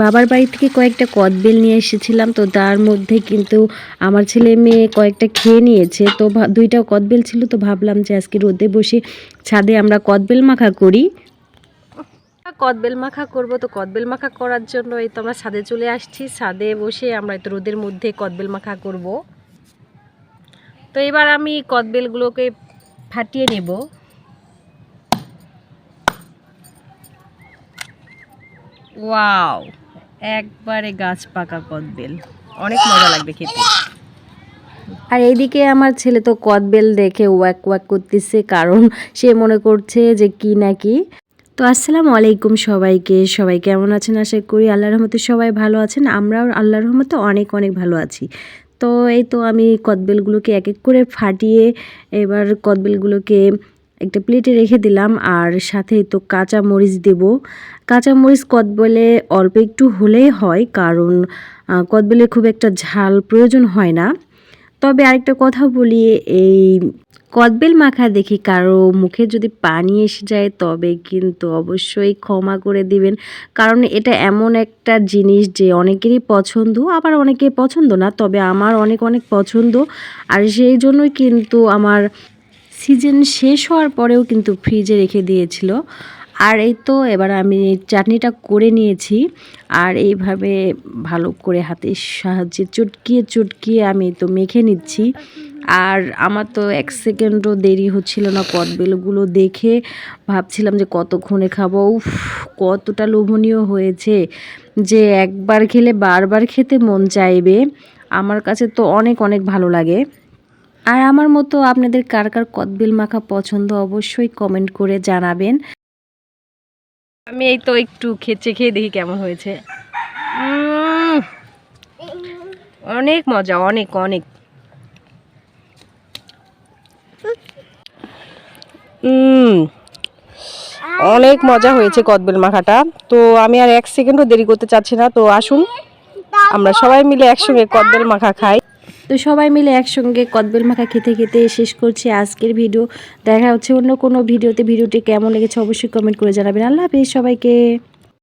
বাবার বাড়ি থেকে কয়েকটা কদবেল নিয়ে এসেছিলাম, তো তার মধ্যে কিন্তু আমার ছেলে মেয়ে কয়েকটা খেয়ে নিয়েছে। তো দুইটা কদবেল ছিল, তো ভাবলাম যে আজকে রোদে বসে ছাদে আমরা কদবেল মাখা করি। কদবেল মাখা করব, তো কদবেল মাখা করার জন্য এই তো আমরা ছাদে চলে আসছি। ছাদে বসে আমরা তো রোদের মধ্যে কদবেল মাখা করব। তো এবার আমি কদবেলগুলোকে ফাটিয়ে নেব। ওয়াও! একবারে গাছ পাকা কদবেল। অনেক মজা লাগবে খেতে। আর এইদিকে আমার ছেলে তো কদবেল দেখে ওয়াক ওয়াক করতেছে, কারণ সে মনে করছে যে কি নাকি তো আসসালামু আলাইকুম সবাইকে, সবাই কেমন আছেন আশা করি? আল্লাহর রহমতে সবাই ভালো আছেন, আমরাও আল্লাহর রহমতে অনেক অনেক ভালো আছি। তো এই তো আমি কদবেলগুলোকে এক এক করে ফাটিয়ে এবার কদবেলগুলোকে একটা প্লেটে রেখে দিলাম, আর সাথে তো কাঁচা মরিচ দেব। কাঁচা মরিচ কদবেলে অল্প একটু হলেই হয়, কারণ কদবেলে খুব একটা ঝাল প্রয়োজন হয় না। তবে আরেকটা কথা বলি, এই কদবেল মাখা দেখি কারও মুখে যদি পানি এসে যায়, তবে কিন্তু অবশ্যই ক্ষমা করে দিবেন। কারণ এটা এমন একটা জিনিস যে অনেকেরই পছন্দ, আবার অনেকের পছন্দ না, তবে আমার অনেক অনেক পছন্দ। আর সেই জন্যই কিন্তু আমার সিজন শেষ হওয়ার পরেও কিন্তু ফ্রিজে রেখে দিয়েছিল। আর এই তো এবার আমি চাটনিটা করে নিয়েছি। আর এইভাবে ভালো করে হাতের সাহায্যে চটকিয়ে চটকিয়ে আমি তো মেখে নিচ্ছি। আর আমার তো এক সেকেন্ডও দেরি হচ্ছিল না কদবেলগুলো দেখে। ভাবছিলাম যে কতক্ষণে খাব? উফ, কতটা লোভনীয় হয়েছে যে একবার খেলে বারবার খেতে মন চাইবে। আমার কাছে তো অনেক অনেক ভালো লাগে। আর আমার মতো আপনাদের কার কার কদবেল মাখা পছন্দ অবশ্যই কমেন্ট করে জানাবেন। আমি এই তো একটু খেচে খেয়ে দেখি কেমন হয়েছে। অনেক মজা, অনেক অনেক। অনেক মজা হয়েছে কদবেল মাখাটা। তো আমি আর এক সেকেন্ডও দেরি করতে চাচ্ছি না। তো আসুন, আমরা সবাই মিলে একসঙ্গে কদবেল মাখা খাই। তো সবাই মিলে একসঙ্গে কদবেল মাখা খেতে খেতে শেষ করছি আজকের ভিডিও। দেখা হচ্ছে অন্য কোনো ভিডিওতে। ভিডিওটি কেমন লেগেছে অবশ্যই কমেন্ট করে জানাবেন। আল্লাহ হাফিজ সবাইকে।